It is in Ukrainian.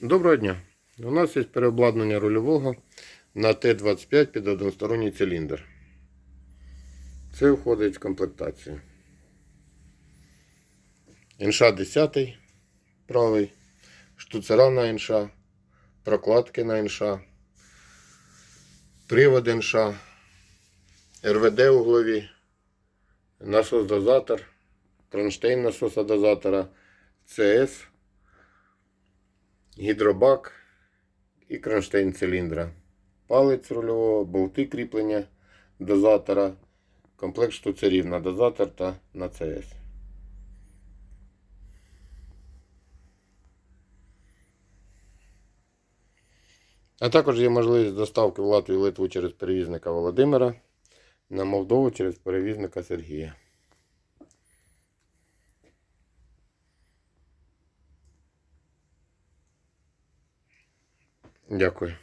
Доброго дня. У нас є переобладнання рульового на Т-25 під односторонній циліндр. Це входить в комплектацію. Інша 10 правий, штуцера на інша, прокладки на інша, привод інша, РВД углові, насос-дозатор, кронштейн насоса-дозатора, ЦС гідробак і кронштейн циліндра, палець рульового, болти кріплення дозатора, комплект штуцерів на дозатор та на ЦС. А також є можливість доставки в Латвію Литву через перевізника Володимира, на Молдову через перевізника Сергія. Дякую.